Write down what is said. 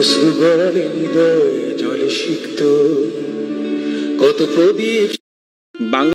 অশ্রু হৃদয় জলে সিক্ত। কত প্রদীপ বাংলা